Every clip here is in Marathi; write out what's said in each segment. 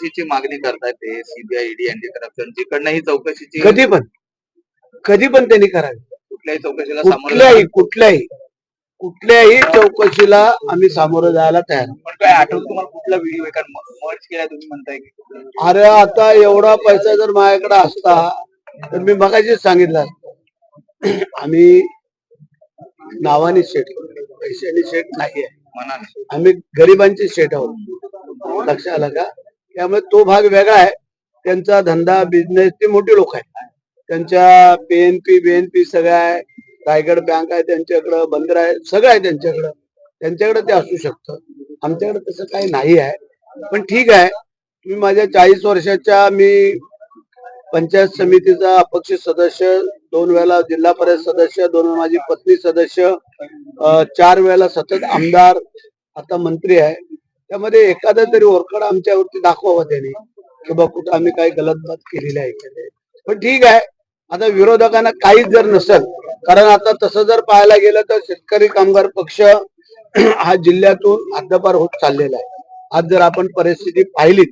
चौकशीची मागणी करतायत ते सीबीआय ईडी अँटी करप्शन जिकडनं ही चौकशीची कधी पण. कधी पण त्यांनी करावी. कुठल्याही चौकशीला सामोरं कुठल्याही कुठल्याही कुठल्याही चौकशीला आम्ही सामोरं जायला तयार आहोत. पण काय आठवत तुम्हाला कुठला व्हिडिओ कारण मर्ज केलाय तुम्ही म्हणताय की अरे आता एवढा पैसा जर माझ्याकडे असता तर मी मगाशीच सांगितलं. असतं. आम्ही नावाने शेट पैशाने शेट नाही आहे मनाने. आम्ही गरिबांचे शेट आहोत. लक्ष आलं का? त्यामुळे तो भाग वेगळा आहे. त्यांचा धंदा बिझनेस ते मोठे लोक आहेत. त्यांच्या पीएनपी बीएनपी सगळं आहे. रायगड बँक आहे त्यांच्याकडं बंदर आहे सगळं आहे त्यांच्याकडं. त्यांच्याकडे ते असू शकतं. आमच्याकडे तसं काही नाही आहे. पण ठीक आहे. तुम्ही माझ्या चाळीस वर्षाच्या मी पंचायत समितीचा अपक्ष सदस्य दोन वेळा जिल्हा परिषद सदस्य दोन वेळा माझी पत्नी सदस्य चार वेळेला सतत आमदार आता मंत्री आहे. त्यामध्ये एखादा तरी ओरखड आमच्यावरती दाखवावा त्याने की बा कुठं आम्ही काही गलत बात केलेली आहे पण ठीक आहे आता विरोधकांना काहीच जर नसेल कारण आता तसं जर पाहायला गेलं तर शेतकरी कामगार पक्ष हा जिल्ह्यातून हद्दपार होत चाललेला आहे. आज जर आपण परिस्थिती पाहिली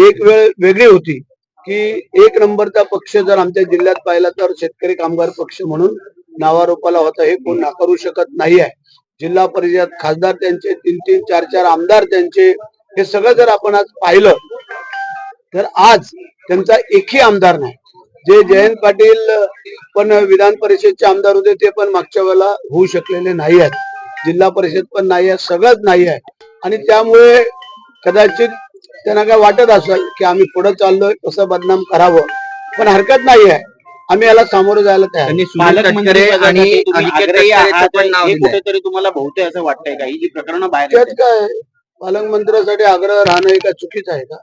एक वेळ वेगळी होती की एक नंबरचा पक्ष जर आमच्या जिल्ह्यात पाहिला तर शेतकरी कामगार पक्ष म्हणून नावारोपाला होता हे कोण नाकारू शकत नाही आहे. जिल्हा परिषद खासदार त्यांचे तीन तीन चार चार आमदार त्यांचे हे सगळं जर आपण आज पाहिलं तर आज त्यांचा एकही आमदार नाही. जे जयंत पाटील पण विधान परिषदचे आमदार होते ते पण मागच्या वेळेला होऊ शकलेले नाही आहेत. जिल्हा परिषद पण नाही आहे सगळंच नाही आहे. आणि त्यामुळे कदाचित त्यांना काय वाटत असेल की आम्ही पुढे चाललोय कसं बदनाम करावं पण हरकत नाही आहे. आम्ही याला सामोरं जायला तयार आणि हे. कुठेतरी तुम्हाला बहुतेक असं वाटतंय का? ही जी प्रकरणं बाहेर. काय पालकमंत्र्यासाठी आग्रह राहणं हे काय चुकीचं आहे का?